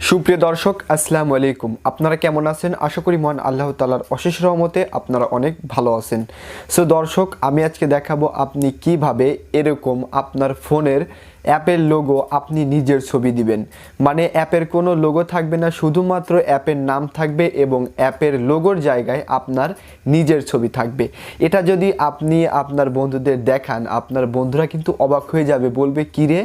সুপ্রিয় দর্শক, আসসালামু আলাইকুম। আপনারা কেমন আছেন? আশা করি মহান আল্লাহ তালার অশেষ রহমতে আপনারা অনেক ভালো আছেন। সো দর্শক, আমি আজকে দেখাবো আপনি কীভাবে এরকম আপনার ফোনের অ্যাপের লোগো আপনি নিজের ছবি দিবেন। মানে অ্যাপের কোনো লোগো থাকবে না, শুধুমাত্র অ্যাপের নাম থাকবে এবং অ্যাপের লোগোর জায়গায় আপনার নিজের ছবি থাকবে। এটা যদি আপনি আপনার বন্ধুদের দেখান, আপনার বন্ধুরা কিন্তু অবাক হয়ে যাবে, বলবে, কিরে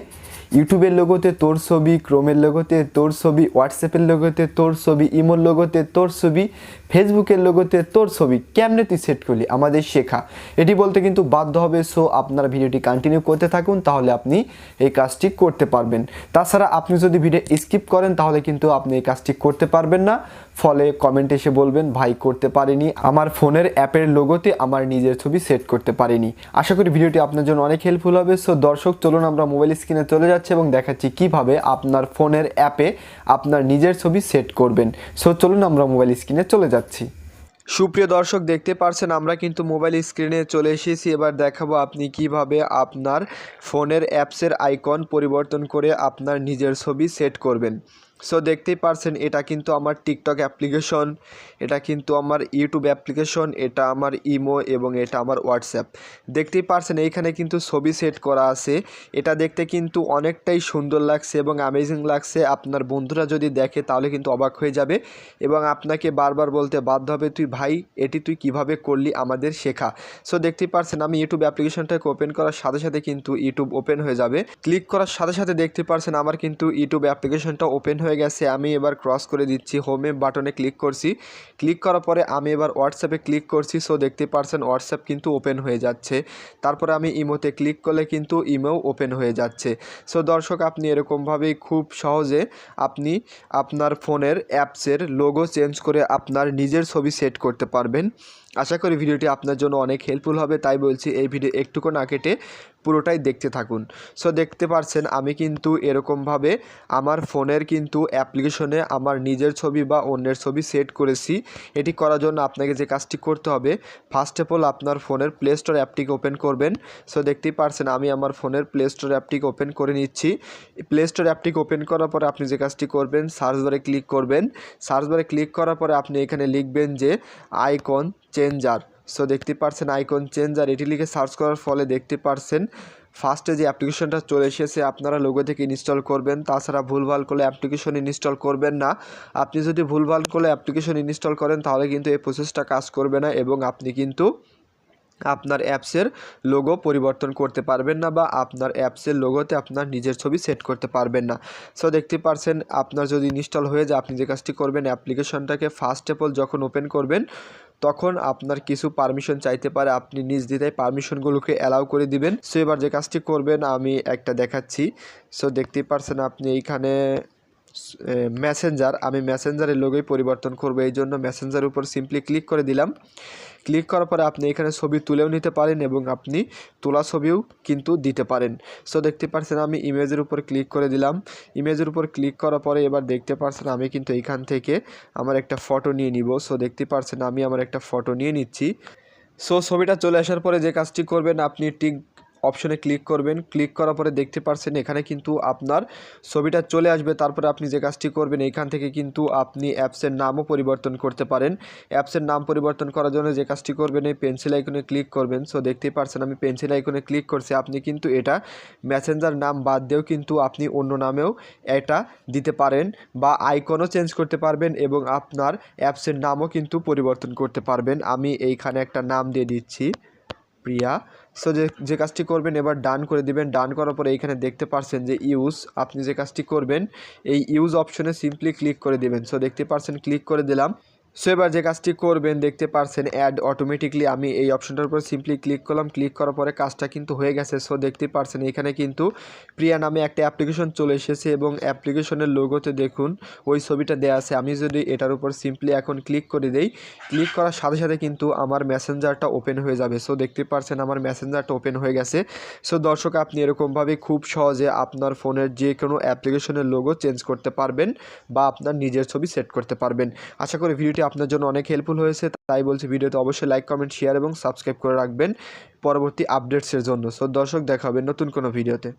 ইউটিউবের লোগোতে তোর ছবি, ক্রোমের লোগোতে তোর ছবি হোয়াটসঅ্যাপের লোগোতে তোর ছবি, ইমোর লোগোতে তোর ছবি ফেসবুকের লোগোতে তোর ছবি কেমনে তুই সেট করলি? আমাদের শেখা। এটি বলতে কিন্তু বাধ্য হবে সো আপনার ভিডিওটি কন্টিনিউ করতে থাকুন, তাহলে আপনি এই কাজটি করতে পারবেন। তাছাড়া আপনি যদি ভিডিও স্কিপ করেন, তাহলে কিন্তু আপনি এই কাজটি করতে পারবেন না। ফলে কমেন্ট এসে বলবেন, ভাই, করতে পারিনি। আমার ফোনের অ্যাপের লোগোতে আমার নিজের ছবি সেট করতে পারিনি। আশা করি ভিডিওটি আপনার জন্য অনেক হেল্পফুল হবে। সো দর্শক, চলুন আমরা মোবাইল স্ক্রিনে চলে যাচ্ছি এবং দেখাচ্ছি কীভাবে আপনার ফোনের অ্যাপে আপনার নিজের ছবি সেট করবেন। সো চলুন আমরা মোবাইল স্ক্রিনে চলে যাচ্ছি। সুপ্রিয় দর্শক, দেখতে পারছেন আমরা কিন্তু মোবাইল স্ক্রিনে চলে এসেছি। এবার দেখাবো আপনি কীভাবে আপনার ফোনের অ্যাপসের আইকন পরিবর্তন করে আপনার নিজের ছবি সেট করবেন। সো দেখতেই পারছেন, এটা কিন্তু আমার টিকটক অ্যাপ্লিকেশন এটা কিন্তু আমার ইউটিউব অ্যাপ্লিকেশন এটা আমার ইমো এবং এটা আমার হোয়াটসঅ্যাপ দেখতেই পারছেন, এইখানে কিন্তু ছবি সেট করা আছে। এটা দেখতে কিন্তু অনেকটাই সুন্দর লাগছে এবং অ্যামেজিং লাগছে। আপনার বন্ধুরা যদি দেখে, তাহলে কিন্তু অবাক হয়ে যাবে এবং আপনাকে বারবার বলতে বাধ্য হবে, তুই ভাই, এটি তুই কীভাবে করলি আমাদের শেখা? সো দেখতেই পারছেন, আমি ইউটিউব অ্যাপ্লিকেশনটাকে ওপেন করার সাথে সাথে কিন্তু ইউটিউব ওপেন হয়ে যাবে। ক্লিক করার সাথে সাথে দেখতে পারছেন, আমার কিন্তু ইউটিউব অ্যাপ্লিকেশনটা ওপেন হয়ে গেছে, আমি এবার ক্রস করে দিচ্ছি হোমে বাটনে ক্লিক করছি। ক্লিক করার পরে আমি এবার হোয়াটসঅ্যাপে ক্লিক করছি সো দেখতে পারছেন হোয়াটসঅ্যাপ কিন্তু ওপেন হয়ে যাচ্ছে। তারপরে আমি ইমোতে ক্লিক করলে কিন্তু ইমোও ওপেন হয়ে যাচ্ছে। সো দর্শক, আপনি এরকমভাবেই খুব সহজে আপনি আপনার ফোনের অ্যাপসের লোগো চেঞ্জ করে আপনার নিজের ছবি সেট করতে পারবেন। আশা করি ভিডিওটি আপনার জন্য অনেক হেল্পফুল হবে, তাই বলছি এই ভিডিও একটুকু না কেটে পুরোটাই দেখতে থাকুন। সো দেখতে পারছেন, আমি কিন্তু এরকমভাবে আমার ফোনের কিন্তু অ্যাপ্লিকেশনে আমার নিজের ছবি বা অন্যের ছবি সেট করেছি। এটি করার জন্য আপনাকে যে কাজটি করতে হবে ফার্স্ট অফ অল আপনার ফোনের প্লে স্টোর অ্যাপটিকে ওপেন করবেন। সো দেখতেই পারছেন, আমি আমার ফোনের প্লে স্টোর অ্যাপটিকে ওপেন করে নিচ্ছি। প্লে স্টোর অ্যাপটিকে ওপেন করার পরে আপনি যে কাজটি করবেন সার্চ বারে ক্লিক করবেন। সার্চ বারে ক্লিক করার পরে আপনি এখানে লিখবেন যে আইকন চেঞ্জার সো দেখতে পারছেন আইকন চেঞ্জার এটি লিখে সার্চ করার ফলে দেখতে পারছেন ফার্স্টে যে অ্যাপ্লিকেশনটা চলে এসেছে, আপনারা লোগো থেকে ইনস্টল করবেন। তাছাড়া ভুলভাল করলে অ্যাপ্লিকেশন ইনস্টল করবেন না। আপনি যদি ভুলভাল করলে অ্যাপ্লিকেশন ইনস্টল করেন, তাহলে কিন্তু এই প্রসেসটা কাজ করবে না এবং আপনি কিন্তু আপনার অ্যাপসের লোগো পরিবর্তন করতে পারবেন না বা আপনার অ্যাপসের লোগোতে আপনার নিজের ছবি সেট করতে পারবেন না। সো দেখতে পারছেন আপনার যদি ইনস্টল হয়ে যায়, আপনি যে কাজটি করবেন অ্যাপ্লিকেশনটাকে ফার্স্ট অফ অল যখন ওপেন করবেন তখন আপনার কিছু পারমিশন চাইতে পারে। আপনি নিজ দিতে পারমিশনগুলোকে অ্যালাউ করে দিবেন। সো এবার যে কাজটি করবেন, আমি একটা দেখাচ্ছি। সো দেখতেই পারছেন আপনি এইখানে মেসেঞ্জার আমি মেসেঞ্জারের লোগোই পরিবর্তন করব। এই জন্য মেসেঞ্জার উপর সিম্পলি ক্লিক করে দিলাম। ক্লিক করার পরে আপনি এখানে ছবি তুলেও নিতে পারেন এবং আপনি তোলা ছবিও কিন্তু দিতে পারেন। সো দেখতে পাচ্ছেন আমি ইমেজের উপর ক্লিক করে দিলাম। ইমেজের উপর ক্লিক করার পরে এবার দেখতে পাচ্ছেন আমি কিন্তু এখান থেকে আমার একটা ফটো নিয়ে নিব। সো দেখতে পাচ্ছেন আমি আমার একটা ফটো নিয়ে নিচ্ছি। সো ছবিটা চলে আসার পরে যে কাজটি করবেন, আপনি টিক অপশনে ক্লিক করবেন। ক্লিক করার পরে দেখতে পারছেন এখানে কিন্তু আপনার ছবিটা চলে আসবে। তারপরে আপনি যে কাজটি করবেন এইখান থেকে কিন্তু আপনি অ্যাপসের নামও পরিবর্তন করতে পারেন। অ্যাপসের নাম পরিবর্তন করার জন্য যে কাজটি করবেন, এই পেন্সিল আইকনে ক্লিক করবেন। সো দেখতেই পারছেন আমি পেন্সিল আইকনে ক্লিক করছি। আপনি কিন্তু এটা মেসেঞ্জার নাম বাদ দিয়েও কিন্তু আপনি অন্য নামেও এটা দিতে পারেন বা আইকনও চেঞ্জ করতে পারবেন এবং আপনার অ্যাপসের নামও কিন্তু পরিবর্তন করতে পারবেন। আমি এইখানে একটা নাম দিয়ে দিচ্ছি। প্রিয়া। সো যে যে কাজটি করবেন, এবার ডান করে দিবেন। ডান করার পরে এইখানে দেখতে পারছেন যে ইউজ আপনি যে কাজটি করবেন, এই ইউজ অপশনে সিম্পলি ক্লিক করে দিবেন। সো দেখতে পারছেন ক্লিক করে দিলাম। সো এবার যে কাজটি করবেন, দেখতে পারছেন অ্যাড অটোমেটিকলি আমি এই অপশনটার উপর সিম্পলি ক্লিক করলাম। ক্লিক করার পরে কাজটা কিন্তু হয়ে গেছে। সো দেখতে পারছেন এখানে কিন্তু প্রিয়া নামে একটা অ্যাপ্লিকেশন চলে এসেছে এবং অ্যাপ্লিকেশনের লোগোতে দেখুন, ওই ছবিটা দেওয়া আছে। আমি যদি এটার উপর সিম্পলি এখন ক্লিক করে দেই ক্লিক করার সাথে সাথে কিন্তু আমার মেসেঞ্জারটা ওপেন হয়ে যাবে। সো দেখতে পারছেন আমার মেসেঞ্জারটা ওপেন হয়ে গেছে। সো দর্শক, আপনি এরকমভাবে খুব সহজে আপনার ফোনের যে কোনো অ্যাপ্লিকেশনের লোগো চেঞ্জ করতে পারবেন বা আপনার নিজের ছবি সেট করতে পারবেন। আশা করি ভিডিওটি আপনার জন্য অনেক হেল্পফুল হয়েছে, তাই বলছি ভিডিওতে অবশ্যই লাইক কমেন্ট শেয়ার এবং সাবস্ক্রাইব করে রাখবেন পরবর্তী আপডেটসের জন্য। সো দর্শক, দেখা হবে নতুন কোনো ভিডিওতে।